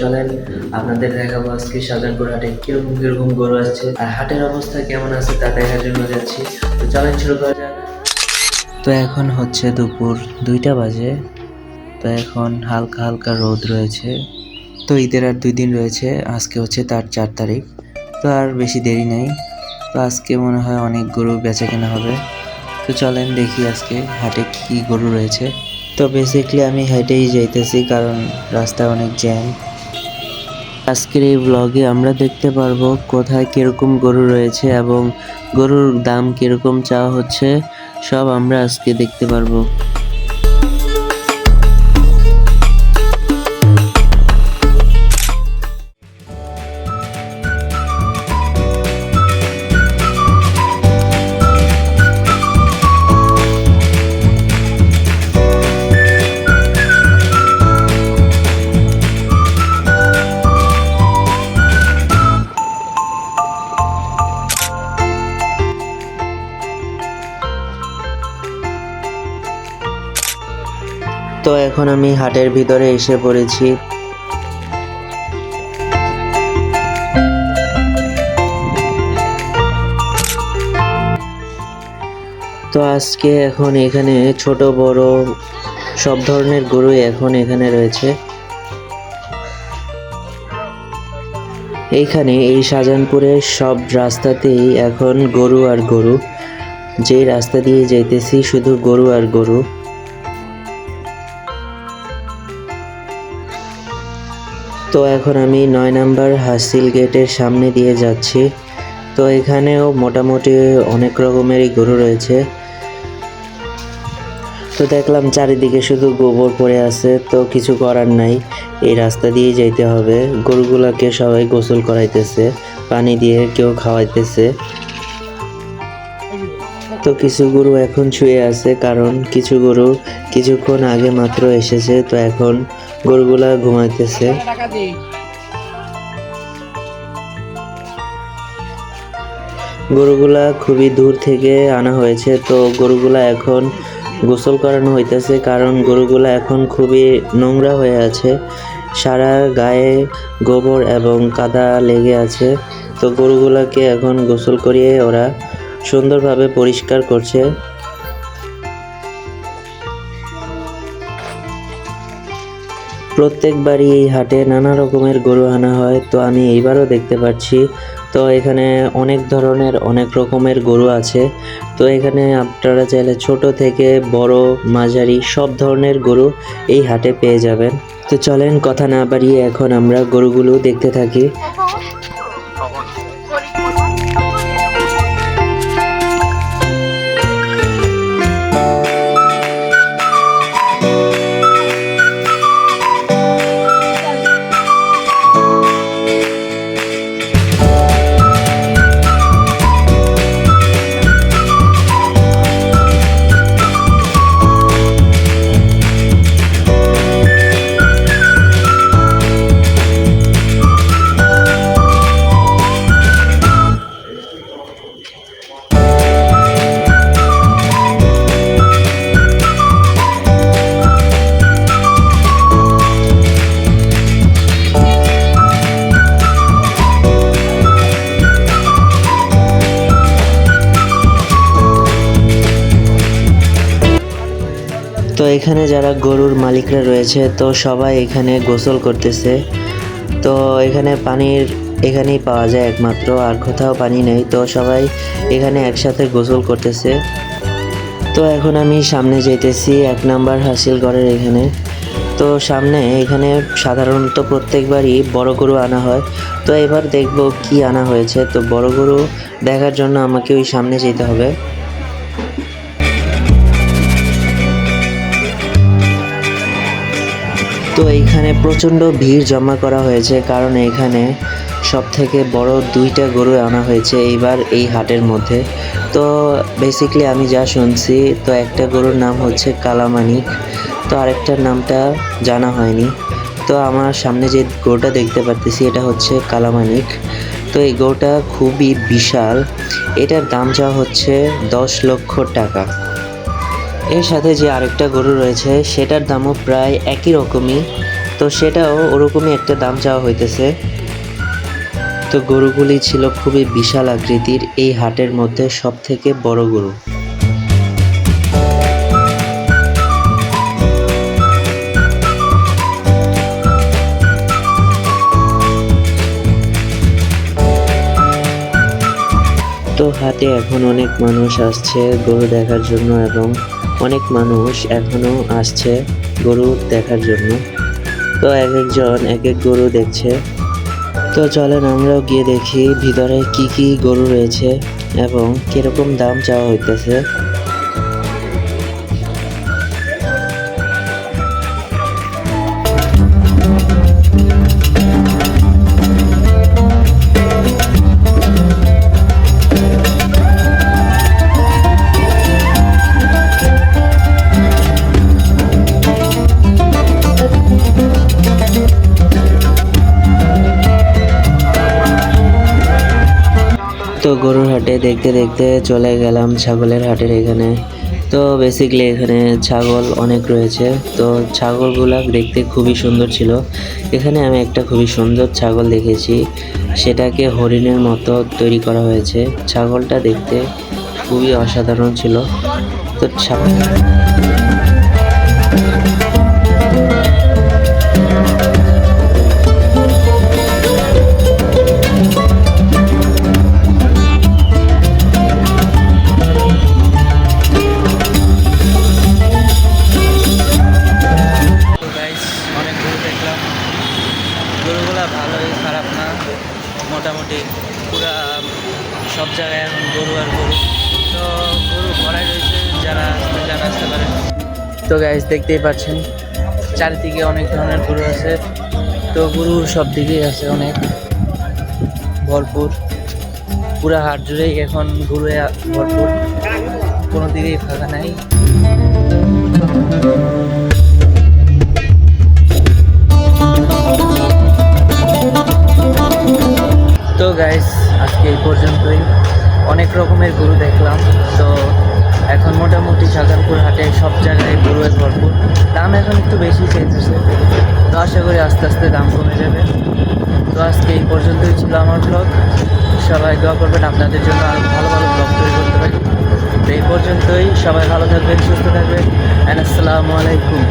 চলেন, আপনাদের দেখাবো আজকে শাহজাহানপুর হাটে কীরকম কীরকম গরু আসছে আর হাটের অবস্থা কেমন আছে তা দেখার জন্য যাচ্ছি। তো চলেন শুরু করা যাক। তো এখন হচ্ছে দুপুর দুইটা বাজে। তো এখন হালকা হালকা রোদ রয়েছে। তো ঈদের আর দুই দিন রয়েছে, আজকে হচ্ছে তার চার তারিখ। তো আর বেশি দেরি নেই। তো আজকে মনে হয় অনেক গরু বেচা কেনা হবে। তো চলেন দেখি আজকে হাটে কি গরু রয়েছে। তো বেসিকলি আমি হেঁটেই যাইতেছি কারণ রাস্তায় অনেক জ্যাম আজকের এই ব্লগে আমরা দেখতে পারব কোথায় কীরকম গরু রয়েছে এবং গরুর দাম কীরকম চাওয়া হচ্ছে, সব আমরা আজকে দেখতে পারব। তো এখন আমি হাটের ভিতরে এসে পড়েছি। তো আজকে এখন এখানে ছোট, বড় সব ধরনের গরুই এখন এখানে রয়েছে। এইখানে এই শাহজাহানপুরের সব রাস্তাতেই এখন গরু আর গরু। যেই রাস্তা দিয়ে যাইতেছি শুধু গরু আর গরু। তো এখন আমি নয় নাম্বার হাসিল গেটের সামনে দিয়ে যাচ্ছি। তো এখানেও মোটামুটি অনেক রকমেরই গরু রয়েছে। তো দেখলাম চারিদিকে শুধু গোবর পড়ে আছে, তো কিছু করার নাই। এই রাস্তা দিয়ে যাইতে হবে। গরুগুলাকে সবাই গোসল করাইতেছে, পানি দিয়ে কেউ খাওয়াইতেছে। তো কিছু গরু এখন শুয়ে আছে, কারণ কিছু গরু কিছুক্ষণ আগে মাত্র এসেছে, তো এখন গরুগুলা ঘুমাইতেছে। গরুগুলা খুবই দূর থেকে আনা হয়েছে, তো গরুগুলা এখন গোসল করানো হইতেছে কারণ গরুগুলা এখন খুবই নোংরা হয়ে আছে। সারা গায়ে গোবর এবং কাদা লেগে আছে, তো গরুগুলাকে এখন গোসল করিয়ে ওরা সুন্দরভাবে পরিষ্কার করছে। প্রত্যেকবারই এই হাটে নানা রকমের গরু আনা হয় তো আমি এইবারও দেখতে পাচ্ছি। তো এখানে অনেক ধরনের অনেক রকমের গরু আছে। তো এখানে আপনারা চাইলে ছোট থেকে বড় মাঝারি সব ধরনের গরু এই হাটে পেয়ে যাবেন। তো চলেন কথা না বাড়িয়ে এখন আমরা গরুগুলো দেখতে থাকি। তো এখানে যারা গরুর মালিকরা রয়েছে, তো সবাই এখানে গোসল করতেছে। তো এখানে পানির এখানেই পাওয়া যায় একমাত্র, আর কোথাও পানি নেই। তো সবাই এখানে একসাথে গোসল করতেছে। তো এখন আমি সামনে যেতেছি এক নাম্বার হাসিলগড়ের এখানে। তো সামনে এখানে সাধারণত প্রত্যেকবারই বড় গরু আনা হয়। তো এবার দেখব কি আনা হয়েছে। তো বড় গরু দেখার জন্য আমাকে ওই সামনে যেতে হবে। তো এইখানে প্রচণ্ড ভিড় জমা করা হয়েছে, কারণ এখানে সব থেকে বড় দুইটা গরু আনা হয়েছে এইবার এই হাটের মধ্যে। তো বেসিক্যালি আমি যা শুনছি, তো একটা গরুর নাম হচ্ছে কালামানিক তো আরেকটার নামটা জানা হয়নি। তো আমার সামনে যে গরুটা দেখতে পারতেছি, এটা হচ্ছে কালামানিক তো এই গরুটা খুবই বিশাল, এটার দাম যা হচ্ছে দশ লক্ষ টাকা। এর সাথে যে আরেকটা গরু রয়েছে, সেটার দামও প্রায় একই রকমই। তো সেটাও ওরকমই একটা দাম চাওয়া হইতেছে। তো গরুগুলি ছিল খুবই বিশাল আকৃতির, এই হাটের মধ্যে সব থেকে বড় গরু। তো হাটে এখন অনেক মানুষ আসছে গরু দেখার জন্য এবং অনেক মানুষ এখনও আসছে গরু দেখার জন্য। তো এক একজন এক এক গরু দেখছে। তো চলেন আমরাও গিয়ে দেখি ভিতরে কি কি গরু রয়েছে এবং কীরকম দাম চাওয়া হইতেছে। গরুর হাটে দেখতে দেখতে চলে গেলাম ছাগলের হাটের এখানে। তো বেসিক্যালি এখানে ছাগল অনেক রয়েছে। তো ছাগলগুলো দেখতে খুবই সুন্দর ছিল। এখানে আমি একটা খুবই সুন্দর ছাগল দেখেছি। সেটাকে হরিণের মতো তৈরি করা হয়েছে। ছাগলটা দেখতে খুবই অসাধারণ ছিল। তো ছাগল গরু আর গরু। তো গরু ভরাই রয়েছে, যারা আসতে যারা আসতে পারে তো গাইস দেখতেই পাচ্ছেন, চারিদিকে অনেক ধরনের গরু আছে। তো গরু সব দিকেই আছে অনেক। ভরপুর। পুরা হাট জুড়েই এখন গরু ভরপুর। কোনো দিকেই ফাঁকা নাই। তো গাইস আজকে এই পর্যন্তই। অনেক রকমের গরু দেখলাম। তো এখন মোটামুটি শাহজাহানপুর হাটে সব জায়গায় গরুয়ের ভরপুর। দাম এখন একটু বেশি চাইতেছে। তো আশা করি আস্তে আস্তে দাম কমে যাবে। তো আজকে এই পর্যন্তই ছিল আমার ব্লগ সবাই দোয়া করবেন, আপনাদের জন্য আরও ভালো ভালো ব্লগ তৈরি করতে পারি। তো এই পর্যন্তই। সবাই ভালো থাকবেন, সুস্থ থাকবেন। অ্যান্ড আসসালামু আলাইকুম।